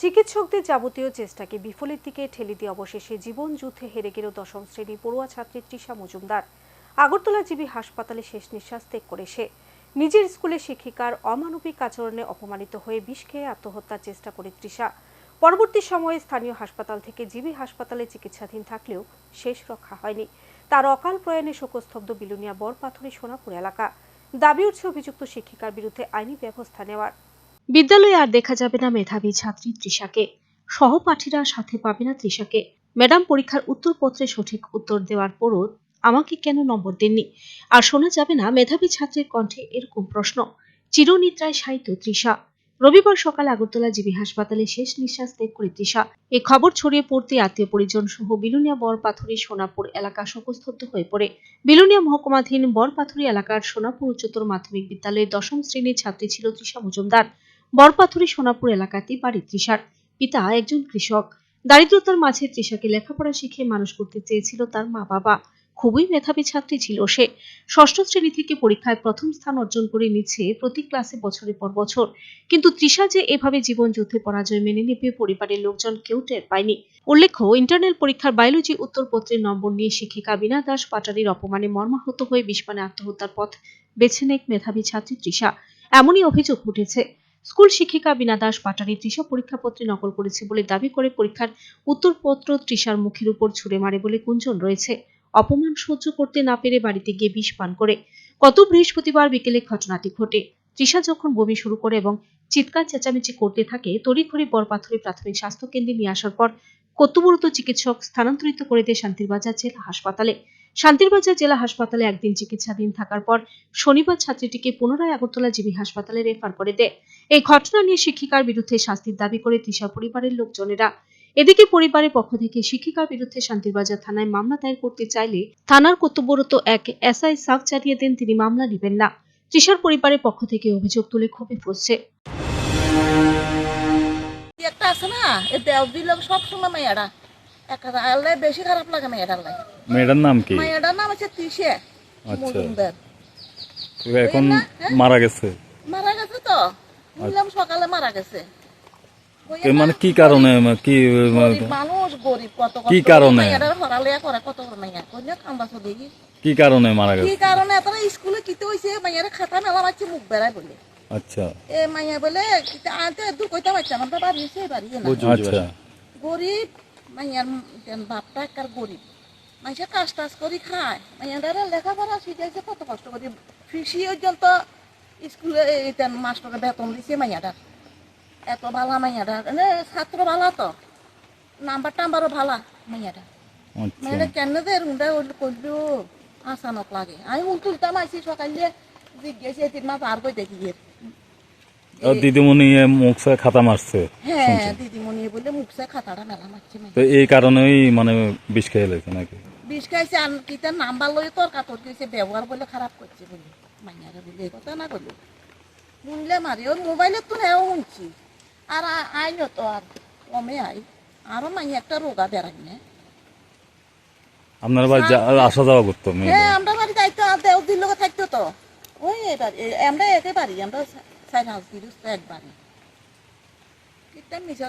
চিকিৎসকদের যাবতীয় চেষ্টাকে বিফলের দিকে ঠেলে দিয়ে অবশেষে জীবন যুদ্ধে হেরে গেল দশম শ্রেণি পড়ুয়া ছাত্রী তৃষা মজুমদার। আগরতলা জিবি হাসপাতালে শেষ নিঃশ্বাস ত্যাগ করে সে। নিজের স্কুলের শিক্ষিকার অমানবিক আচরণে অপমানিত হয়ে বিষ খেয়ে আত্মহত্যার চেষ্টা করে তৃষা। পরবর্তী সময়ে স্থানীয় হাসপাতাল থেকে জিবি হাসপাতালে চিকিৎসাধীন থাকলেও শেষ রক্ষা হয়নি। তার অকাল প্রয়াণে শোকস্তব্ধ বিলুনিয়া বরপাথরি সোনাপুর এলাকা। দাবি উঠছে অভিযুক্ত শিক্ষিকার বিরুদ্ধে আইনি ব্যবস্থা নেওয়ার। বিদ্যালয়ে আর দেখা যাবে না মেধাবী ছাত্রী তৃষাকে। সহপাঠীরা সাথে পাবে না তৃষাকে। ম্যাডাম পরীক্ষার উত্তরপত্রে সঠিক উত্তর দেওয়ার পরও আমাকে কেন নম্বর দেননি? আর শোনা যাবে না মেধাবী ছাত্রের কণ্ঠে এরকম প্রশ্ন। চিরনিদ্রায় সাহিত্য তৃষা। রবিবার সকালে আগরতলা জিবি হাসপাতালে শেষ নিঃশ্বাস ত্যাগ করে তৃষা। এ খবর ছড়িয়ে পড়তে আত্মীয় পরিজন সহ বিলুনিয়া বরপাথরি সোনাপুর এলাকা শোকস্তব্ধ হয়ে পড়ে। বিলুনিয়া মহকুমাধীন বরপাথরি এলাকার সোনাপুর উচ্চতর মাধ্যমিক বিদ্যালয়ের দশম শ্রেণির ছাত্রী ছিল তৃষা মজুমদার। বরপাথরি সোনাপুর এলাকাতেই বাড়ি তৃষার। পিতা একজন কৃষক। দারিদ্রতার মাঝে তৃষাকে লেখাপড়া শিখিয়ে মানুষ করতে চেয়েছিল তার মা বাবা। খুবই মেধাবী ছাত্রী ছিল সে। ষষ্ঠ শ্রেণি থেকে পরীক্ষায় প্রথম স্থান অর্জন করে নিচ্ছে প্রতি ক্লাসে বছরের পর বছর। কিন্তু তৃষা যে এভাবে জীবন যুদ্ধে পরাজয় মেনে নেবে, পরিবারের লোকজন কেউ টের পায়নি। উল্লেখ্য, ইন্টারনাল পরীক্ষার বায়োলজি উত্তরপত্রের নম্বর নিয়ে শিক্ষিকা বিনা দাস পাটারির অপমানে মর্মাহত হয়ে বিষপানে আত্মহত্যার পথ বেছে নেয় মেধাবী ছাত্রী তৃষা। এমনই অভিযোগ উঠেছে। স্কুল শিক্ষিকা বিনা দাস পাটারি তৃষা পরীক্ষাপত্রে নকল করেছে বলে দাবি করে পরীক্ষার উত্তরপত্র তৃষার মুখের উপর ছুড়ে মারে বলে গুঞ্জন রয়েছে। অপমান সহ্য করতে না পেরে বাড়িতে গিয়ে বিষ পান করে। গত বৃহস্পতিবার বিকেলে ঘটনাটি ঘটে। তৃষা যখন বমি শুরু করে এবং চিৎকার চেঁচামেচি করতে থাকে, তড়িঘড়ি বরপাথরি প্রাথমিক স্বাস্থ্য কেন্দ্রে নিয়ে আসার পর কর্তব্যরত চিকিৎসক স্থানান্তরিত করে দেয় শান্তিরবাজার জেলা হাসপাতালে। শান্তিরবাজার জেলা হাসপাতালে একদিন চিকিৎসাধীন থাকার পর শনিবার ছাত্রীটিকে পুনরায় আগরতলা জিবি হাসপাতালে রেফার করে দেয়। এই ঘটনা নিয়ে শিক্ষিকার বিরুদ্ধে শাস্তির দাবি করে তৃষা পরিবারের লোকজনেরা। এদিকে পরিবারের পক্ষ থেকে শিক্ষিকার বিরুদ্ধে শান্তিরবাজার থানায় মামলা দায়ের করতে চাইলে থানার কর্তব্যরত এক এসআই সাফ জানিয়ে দেন, তিনি মামলা নেবেন না। তৃষার পরিবারের পক্ষ থেকে অভিযোগ তুলে ক্ষোভে ফুসছে। একটা আছে না এ দেও দিল সব সময় মাইয়াডা একটা আল্লাহ বেশি খারাপ লাগে মাইয়াডার লাগে। মেয়েটার নাম কি? মাইয়াডার নাম হচ্ছে তিসে আচ্ছা। মজুমদার। এখন হ্যাঁ? মারা গেছে। মারা গেছে তো। শুনলাম সকালে মারা গেছে। মানে কি কারণে? কি মানুষ গরিব কত কি কারণে? হরালিয়া করে কত মাইয়া কইলে কান্দা চলি কি কারণে মারা কি গেছে কারণে? তারা স্কুলে কিতে হইছে মাইয়ারে খাতা মেলা মারছে মুখ বেড়ায় বলে। আচ্ছা। এ মাইয়া বলে কিতে আনতে দূর কইতে পারছে আমার বাবা নিচে বাড়ি না। আচ্ছা। গরিব মাইয়ার বাপটা গরিব। কাজ টাজ করি খায়। লেখাপড়া শিখাইছে কত কষ্ট করি। ফিসি পর্যন্ত স্কুলে মাস্টারে বেতন দিছে এত ভালা ছাত্র ভালা তো। নাম্বার টাম্বারও ভালা আচ্ছা। মেয়েরা কেন দে রুন্ডা করল আসানক লাগে। আমি উন তুলতাম আইসি সকালে জিজ্ঞেসে তিন মাস আর কই দেখি দিদিমণি মুখ খাতা মারছে। হ্যাঁ দিদিমণি। বলে খাতাটা মেলা মারছে তো এই কারণেই মানে বিষ খেয়ে লেগেছে নাকি? বিষ খাইছে আন কিতা নাম্বার তর্কা তর্কি হইছে ব্যবহার বলে খারাপ করছে বলে। মাইয়ারে বলে এই কথা না বলে। শুনলে মারি ওর মোবাইলে তো নেও শুনছি। আর আ- আইলো তো আর কমে আই। আরও মাইয়া একটা রোগা বেড়াই না। আপনার বাড়ি আসা যাওয়া করতো হ্যাঁ আমরা বাড়ি যাইতো আর দেও দিল থাকতো তো। ওই এবার আমরা পারি আমরা সাইড হাউস তো একবারে। কিতা Misha